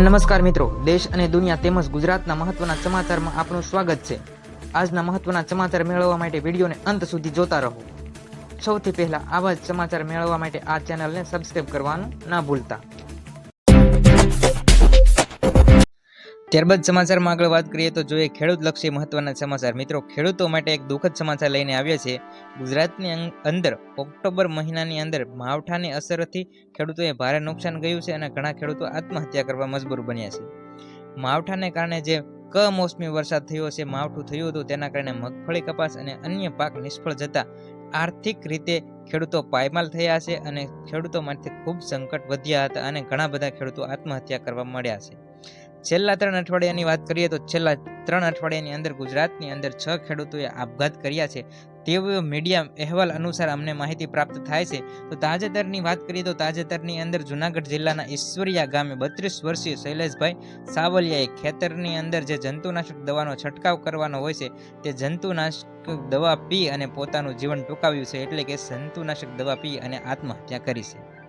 નમસ્કાર મિત્રો, દેશ અને દુનિયા તેમજ ગુજરાતના મહત્વના સમાચારમાં આપનું સ્વાગત છે. આજના મહત્વના સમાચાર મેળવવા માટે વિડીયોને અંત સુધી જોતા રહો. સૌથી પહેલા આવા જ સમાચાર મેળવવા માટે આ ચેનલને સબસ્ક્રાઇબ કરવાનું ના ભૂલતા. ત્યારબાદ સમાચારમાં આગળ વાત કરીએ તો જોઈએ ખેડૂત લક્ષી મહત્વના સમાચાર. મિત્રો, ખેડૂતો માટે એક દુઃખદ સમાચાર લઈને આવ્યા છે. ગુજરાતની અંદર ઓક્ટોબર મહિનાની અંદર માવઠાની અસરથી ખેડૂતોએ ભારે નુકસાન ગયું છે અને ઘણા ખેડૂતો આત્મહત્યા કરવા મજબૂર બન્યા છે. માવઠાને કારણે જે કમોસમી વરસાદ થયો છે, માવઠું થયું હતું, તેના કારણે મગફળી કપાસ અને અન્ય પાક નિષ્ફળ જતા આર્થિક રીતે ખેડૂતો પાયમાલ થયા છે અને ખેડૂતો માટે ખૂબ સંકટ વધ્યા હતા અને ઘણા બધા ખેડૂતો આત્મહત્યા કરવા મળ્યા છે. છેલ્લા ત્રણ અઠવાડિયાની વાત કરીએ તો છેલ્લા ત્રણ અઠવાડિયાની અંદર ગુજરાતની અંદર છ ખેડૂતોએ આપઘાત કર્યા છે. તેવો મીડિયા અહેવાલ અનુસાર અમને માહિતી પ્રાપ્ત થાય છે. તો તાજેતરની વાત કરીએ તો તાજેતરની અંદર જુનાગઢ જિલ્લાના ઈશ્વરિયા ગામે બત્રીસ વર્ષીય શૈલેષભાઈ સાવલિયાએ ખેતરની અંદર જે જંતુનાશક દવાનો છંટકાવ કરવાનો હોય છે, તે જંતુનાશક દવા પી અને પોતાનું જીવન ટૂંકાવ્યું છે એટલે કે જંતુનાશક દવા પી અને આત્મહત્યા કરી છે.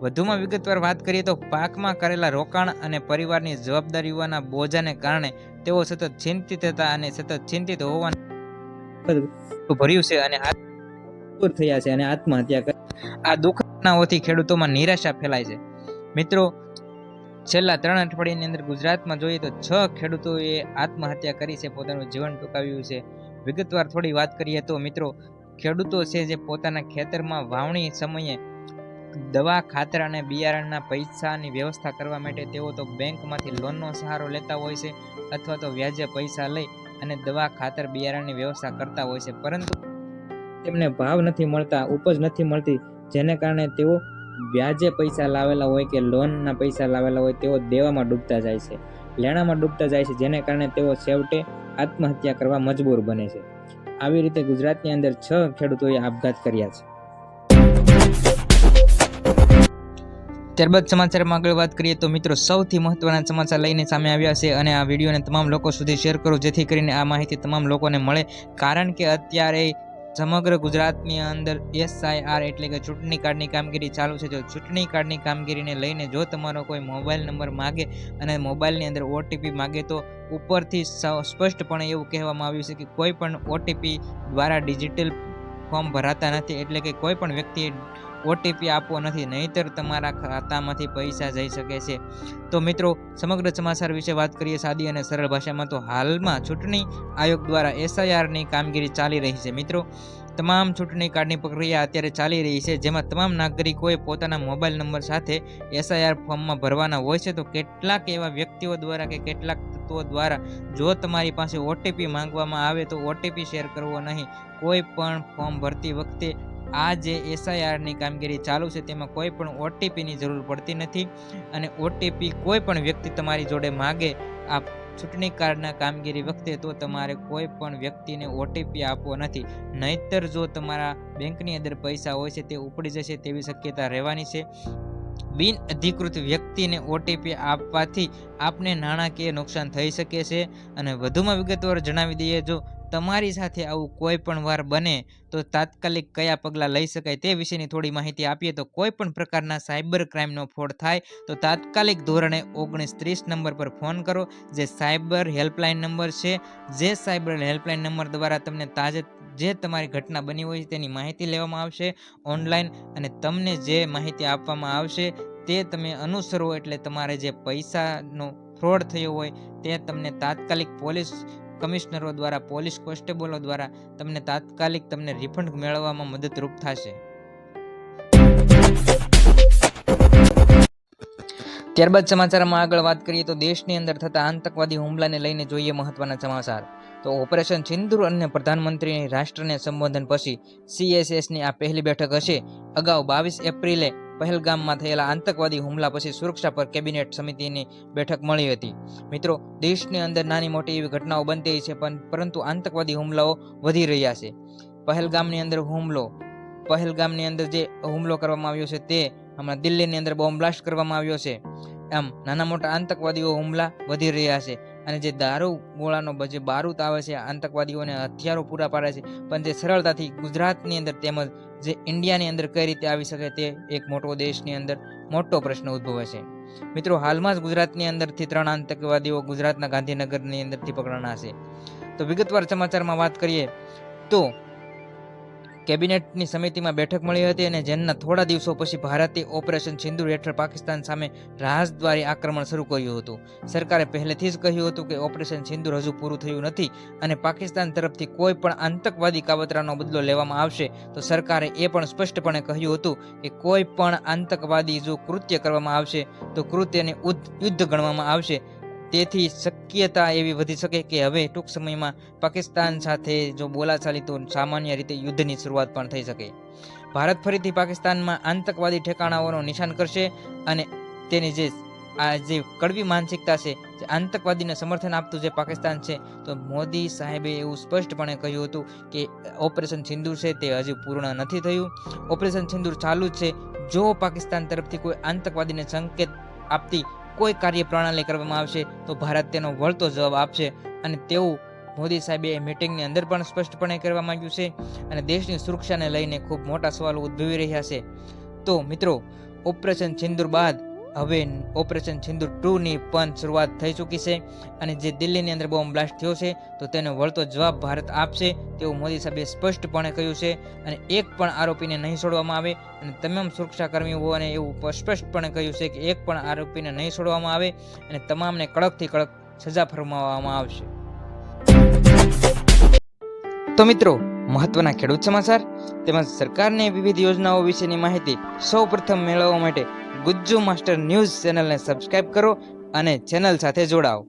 વધુમાં વિગતવાર વાત કરીએ તો પાકમાં કરેલા રોકાણ અને પરિવારની જવાબદારીઓના બોજાને કારણે તેઓ સતત ચિંતિત હતા અને સતત ચિંતિત હોવાનું ભર્યું છે અને આત્મહત્યા થયા છે અને આત્મહત્યા કરી. આ દુઃખનાઓથી ખેડૂતોમાં નિરાશા ફેલાય છે. મિત્રો છેલ્લા ત્રણ અઠવાડિયાની અંદર ગુજરાતમાં જોઈએ તો છ ખેડૂતોએ આત્મહત્યા કરી છે પોતાનું જીવન ટૂંકાવ્યું છે. વિગતવાર થોડી વાત કરીએ તો મિત્રો ખેડૂતો છે જે પોતાના ખેતરમાં વાવણી સમયે દવા, ખાતર અને બિયારણના પૈસાની વ્યવસ્થા કરવા માટે તેઓ તો બેંકમાંથી લોનનો સહારો લેતા હોય છે અથવા તો વ્યાજે પૈસા લઈ અને દવા, ખાતર, બિયારણની વ્યવસ્થા કરતા હોય છે. પરંતુ તેમને ભાવ નથી મળતા, ઉપજ નથી મળતી, જેને કારણે તેઓ વ્યાજે પૈસા લાવેલા હોય કે લોનના પૈસા લાવેલા હોય તેઓ દેવામાં ડૂબતા જાય છે, લેણામાં ડૂબતા જાય છે, જેને કારણે તેઓ છેવટે આત્મહત્યા કરવા મજબૂર બને છે. આવી રીતે ગુજરાતની અંદર છ ખેડૂતોએ આપઘાત કર્યા છે. ત્યારબાદ સમાચારમાં આગળ વાત કરીએ તો મિત્રો સૌથી મહત્વના સમાચાર લઈને સામે આવ્યા છે અને આ વિડીયોને તમામ લોકો સુધી શેર કરો જેથી કરીને આ માહિતી તમામ લોકોને મળે. કારણ કે અત્યારે સમગ્ર ગુજરાતની અંદર એસઆઈઆર એટલે કે ચૂંટણી કાર્ડની કામગીરી ચાલુ છે. જો ચૂંટણી કાર્ડની કામગીરીને લઈને જો તમારો કોઈ મોબાઈલ નંબર માગે અને મોબાઈલની અંદર ઓટીપી માગે તો ઉપરથી સ્પષ્ટપણે એવું કહેવામાં આવ્યું છે કે કોઈ પણ ઓટીપી દ્વારા ડિજિટલ ફોર્મ ભરાતા નથી. એટલે કે કોઈ પણ વ્યક્તિએ ઓટીપી આપવો નથી, નહીતર તમારા ખાતામાંથી પૈસા જઈ શકે છે. તો મિત્રો, સમગ્ર સમાચાર વિશે વાત કરીએ સાદી અને સરળ ભાષામાં, તો હાલમાં ચૂંટણી આયોગ દ્વારા એસઆઈઆરની કામગીરી ચાલી રહી છે. મિત્રો, તમામ ચૂંટણી કાર્ડની પ્રક્રિયા અત્યારે ચાલી રહી છે, જેમાં તમામ નાગરિકોએ પોતાના મોબાઈલ નંબર સાથે એસઆઈઆર ફોર્મમાં ભરવાના હોય છે. તો કેટલાક એવા વ્યક્તિઓ દ્વારા કે કેટલાક તત્વો દ્વારા જો તમારી પાસે ઓટીપી માંગવામાં આવે, તો ઓટીપી શેર કરવો નહીં. કોઈ પણ ફોર્મ ભરતી વખતે આ જે એસઆઈઆરની કામગીરી ચાલુ છે, તેમાં કોઈ પણ ઓટીપીની જરૂર પડતી નથી અને ઓટીપી કોઈ પણ વ્યક્તિ તમારી જોડે માગે આ ચૂંટણી કાર્ડના કામગીરી વખતે તો તમારે કોઈ પણ વ્યક્તિને ઓટીપી આપવો નથી. નહીતર જો તમારા બેંકની અંદર પૈસા હોય છે, તે ઉપડી જશે તેવી શક્યતા રહેવાની છે. બિન અધિકૃત વ્યક્તિને ઓટીપી આપવાથી આપને નાણાકીય નુકસાન થઈ શકે છે. અને વધુમાં વિગતવાર જણાવી દઈએ, જો તમારી સાથે આવું કોઈ પણ વાર બને તો તાત્કાલિક કયા પગલાં લઈ શકાય તે વિશેની થોડી માહિતી આપીએ તો કોઈ પણ પ્રકારના સાયબર ક્રાઇમનો ફોડ થાય તો તાત્કાલિક ધોરણે ઓગણીસ ત્રીસ નંબર પર ફોન કરો. જે સાયબર હેલ્પલાઇન નંબર છે, જે સાયબર હેલ્પલાઇન નંબર દ્વારા તમને તાજે, જે તમારી ઘટના બની હોય તેની માહિતી લેવામાં આવશે ઓનલાઈન અને તમને જે માહિતી આપવામાં આવશે તે તમે અનુસરો એટલે તમારે જે પૈસાનો ફ્રોડ થયો હોય તે તમને તાત્કાલિક પોલીસ કમિશનરો દ્વારા, પોલીસ કોન્સ્ટેબલો દ્વારા તમને તાત્કાલિક તમને રિફંડ મેળવવામાં મદદરૂપ થશે. ત્યારબાદ સમાચારમાં આગળ વાત કરીએ તો દેશની અંદર થતા આતંકવાદી હુમલાને લઈને જોઈએ મહત્વના સમાચાર. તો ઓપરેશન સિંદુર અને પ્રધાનમંત્રીની રાષ્ટ્રને સંબોધન પછી સીએસએસની આ પહેલી બેઠક હશે. અગાઉ બાવીસ એપ્રિલે પહેલગામમાં થયેલા આતંકવાદી હુમલા પછી સુરક્ષા પર કેબિનેટ સમિતિની બેઠક મળી હતી. મિત્રો, દેશની અંદર નાની મોટી એવી ઘટનાઓ બનતી છે, પણ પરંતુ આતંકવાદી હુમલાઓ વધી રહ્યા છે. પહેલગામની અંદર હુમલો, પહેલગામની અંદર જે હુમલો કરવામાં આવ્યો છે તે હમણાં દિલ્હીની અંદર બોમ્બ બ્લાસ્ટ કરવામાં આવ્યો છે. આમ નાના મોટા આતંકવાદીઓ હુમલા વધી રહ્યા છે. અને જે દારૂ ગોળાનો જે બારૂદ આવે છે, આતંકવાદીઓને હથિયારો પૂરા પાડે છે, પણ તે સરળતાથી ગુજરાતની અંદર તેમજ જે ઇન્ડિયાની અંદર કઈ રીતે આવી શકે તે એક મોટો દેશની અંદર મોટો પ્રશ્ન ઉદ્ભવે છે. મિત્રો, હાલમાં જ ગુજરાતની અંદરથી ત્રણ આતંકવાદીઓ ગુજરાતના ગાંધીનગરની અંદરથી પકડાણા છે. તો વિગતવાર સમાચારમાં વાત કરીએ તો કેબિનેટની સમિતિમાં બેઠક મળી હતી અને જેના થોડા દિવસો પછી ભારતે ઓપરેશન સિંદૂર હેઠળ પાકિસ્તાન સામે રાજદ્વારી આક્રમણ શરૂ કર્યું હતું. સરકારે પહેલેથી જ કહ્યું હતું કે ઓપરેશન સિંદૂર હજુ પૂરું થયું નથી અને પાકિસ્તાન તરફથી કોઈ પણ આતંકવાદી કાવતરાનો બદલો લેવામાં આવશે તો સરકારે એ પણ સ્પષ્ટપણે કહ્યું હતું કે કોઈ પણ આતંકવાદી જો કૃત્ય કરવામાં આવશે તો કૃત્યને યુદ્ધ ગણવામાં આવશે તેથી શક્યતા એવી વધી શકે કે હવે ટૂંક સમયમાં પાકિસ્તાન સાથે જો બોલાચાલી તો સામાન્ય રીતે યુદ્ધની શરૂઆત પણ થઈ શકે. ભારત ફરીથી પાકિસ્તાનમાં આતંકવાદી ઠેકાણાઓનો નિશાન કરશે અને તેની જે આ જે કડવી માનસિકતા છે, જે આતંકવાદીને સમર્થન આપતું જે પાકિસ્તાન છે, તો મોદી સાહેબે એવું સ્પષ્ટપણે કહ્યું હતું કે ઓપરેશન સિંદૂર છે તે હજુ પૂર્ણ નથી થયું. ઓપરેશન સિંદૂર ચાલુ જ છે. જો પાકિસ્તાન તરફથી કોઈ આતંકવાદીને સંકેત આપતી કોઈ કાર્ય પ્રણાલી કરવામાં આવશે તો ભારત તેનો વળતો જવાબ આપશે. અને તેવું મોદી સાહેબે એ મિટિંગની અંદર પણ સ્પષ્ટપણે કરવા માંગ્યું છે અને દેશની સુરક્ષાને લઈને ખૂબ મોટા સવાલો ઉદ્ભવી રહ્યા છે. તો મિત્રો, ઓપરેશન સિંદુર બાદ હવે ઓપરેશન સિંદૂર ટુની પણ શરૂઆત થઈ ચૂકી છે અને જે દિલ્હીની અંદર બોમ્બ બ્લાસ્ટ થયો છે, તો તેનો વળતો જવાબ ભારત આપશે તેવું મોદી સાહેબે સ્પષ્ટપણે કહ્યું છે અને એક પણ આરોપીને નહીં છોડવામાં આવે અને તમામ સુરક્ષા કર્મીઓને એવું સ્પષ્ટપણે કહ્યું છે કે એક પણ આરોપીને નહીં છોડવામાં આવે અને તમામને કડકથી કડક સજા ફરમાવવામાં આવશે. તો મિત્રો, મહત્વના ખેડૂત સમાચાર? તેમજ સરકારની વિવિધ યોજનાઓ વિશેની માહિતી સૌપ્રથમ મેળવવા માટે ગુજ્જુ માસ્ટર ન્યૂઝ ચેનલને સબસ્ક્રાઇબ કરો અને ચેનલ સાથે જોડાઓ.